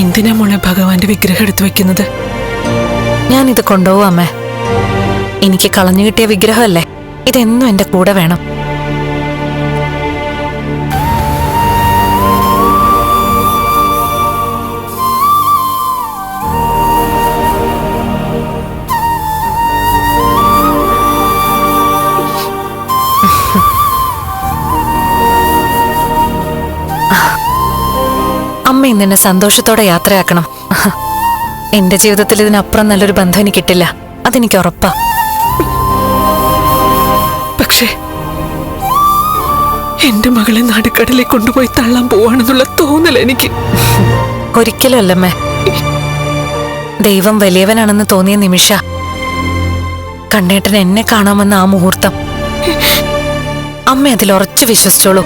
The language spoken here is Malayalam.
എന്തിനാ മോളെ ഭഗവാന്റെ വിഗ്രഹം എടുത്തു വെക്കുന്നത്? ഞാനിത് കൊണ്ടുപോവാ അമ്മേ. എനിക്ക് കളഞ്ഞു കിട്ടിയ വിഗ്രഹമല്ലേ? ഇതെന്നും എന്റെ കൂടെ വേണം. അമ്മ ഇന്ന് എന്നെ സന്തോഷത്തോടെ യാത്രയാക്കണം. എന്റെ ജീവിതത്തിൽ ഇതിനപ്പുറം നല്ലൊരു ബന്ധം എനിക്ക് കിട്ടില്ല അതെനിക്ക് ഉറപ്പാ. പക്ഷേ എന്റെ മകളെ നടുക്കടലിൽ കൊണ്ടുപോയി തള്ളാൻ പോവാണെന്നുള്ള തോന്നൽ എനിക്ക്. ഒരിക്കലും അല്ലമ്മേ ദൈവം വലിയവനാണെന്ന് തോന്നിയ നിമിഷ. കണ്ണേട്ടൻ എന്നെ കാണാമെന്ന ആ മുഹൂർത്തം. അമ്മ അതിൽ ഉറച്ചു വിശ്വസിച്ചോളൂ.